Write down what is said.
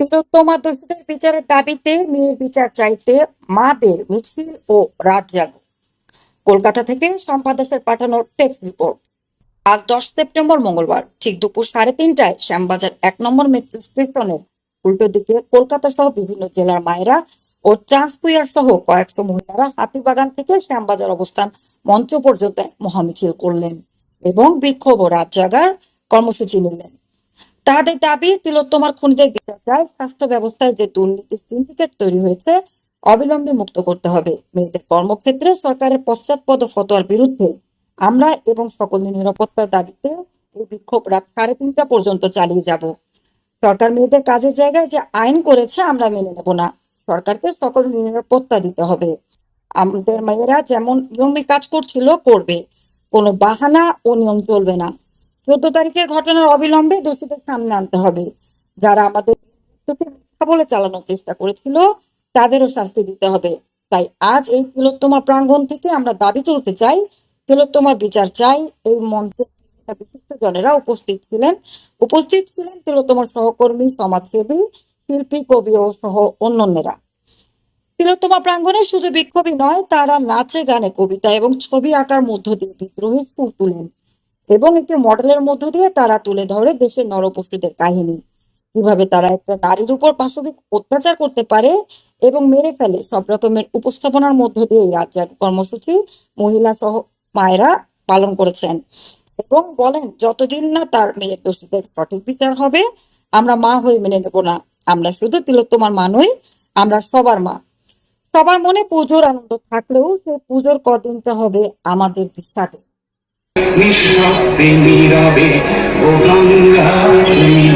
তিলোত্তমা দোষীদের বিচারের দাবিতে, মেয়ের বিচার চাইতে মাদের মিছিল ও রাত কলকাতা থেকে সম্পাদকের পাঠানোর টেক্সট রিপোর্ট আজ দশ সেপ্টেম্বর মঙ্গলবার, ঠিক দুপুর সাড়ে তিনটায় শ্যামবাজার এক নম্বর মেট্রো স্টেশনের উল্টো দিকে কলকাতা সহ বিভিন্ন জেলার মায়েরা ও ট্রান্সকুইয়ার সহ কয়েকশো মহিলারা হাতিবাগান থেকে শ্যামবাজার অবস্থান মঞ্চ পর্যন্ত মহামিছিল করলেন এবং বিক্ষোভ ও রাত জাগার কর্মসূচি নিলেন। তাদের দাবি, তিলোত্তমার খুনিদের বিচার, স্বাস্থ্য ব্যবস্থায় যে দুর্নীতি সিন্ডিকেট তৈরি হয়েছে, অবিলম্বে মুক্ত করতে হবে। মেয়েদের কর্মক্ষেত্রে সরকারের পশ্চাৎপদ ফতোয়ার বিরুদ্ধে আমরা এবং সকলের নিরাপত্তার দাবিতে এই বিক্ষোভ রাত সাড়ে তিনটা পর্যন্ত চালিয়ে যাব। সরকার মেয়েদের কাজের জায়গায় যে আইন করেছে আমরা মেনে নেব না। সরকারকে সকল নিরাপত্তা দিতে হবে। আমাদের মেয়েরা যেমন নিয়মে কাজ করছিল, করবে। কোনো বাহানা ও নিয়ম চলবে না। চোদ্দ তারিখের ঘটনার অবিলম্বে দোষীদের সামনে আনতে হবে। যারা আমাদের বলে চালানোর চেষ্টা করেছিল, তাদেরও শাস্তি দিতে হবে। তাই আজ এই তিলোত্তমা প্রাঙ্গণ থেকে আমরা দাবি তুলতে চাই, তিলোত্তমার বিচার চাই। এই মঞ্চে বিভিন্ন বিশিষ্ট জনেরা উপস্থিত ছিলেন। উপস্থিত ছিলেন তিলোত্তমার সহকর্মী, সমাজসেবী, শিল্পী, কবি ও সহ অন্যান্যরা। তিলোত্তমা প্রাঙ্গণে শুধু বিক্ষোভই নয়, তারা নাচে, গানে কবিতা এবং ছবি আঁকার মধ্য দিয়ে বিদ্রোহের সুর তুলেন। এবং একটি মডেলের মধ্য দিয়ে তারা তুলে ধরে দেশের নরপশুদের কাহিনী। কীভাবে তারা একটা নারীর উপর পাশবিক অত্যাচার করতে পারে এবং মেরে ফেলে সব রকমের উপস্থাপনার মধ্য দিয়ে এই কর্মসূচি মহিলা সহ মায়েরা পালন করেছেন এবং বলেন, যতদিন না তার মেয়ের দোষীদের সঠিক বিচার হবে, আমরা মা হয়ে মেনে নেব না। আমরা শুধু তিলোত্তমার মা নই, আমরা সবার মা। সবার মনে পুজোর আনন্দ থাকলেও সেই পুজোর কদিনটা হবে আমাদের বিষাদে। নিঃশব্দে নীরবে ও গঙ্গা তুমি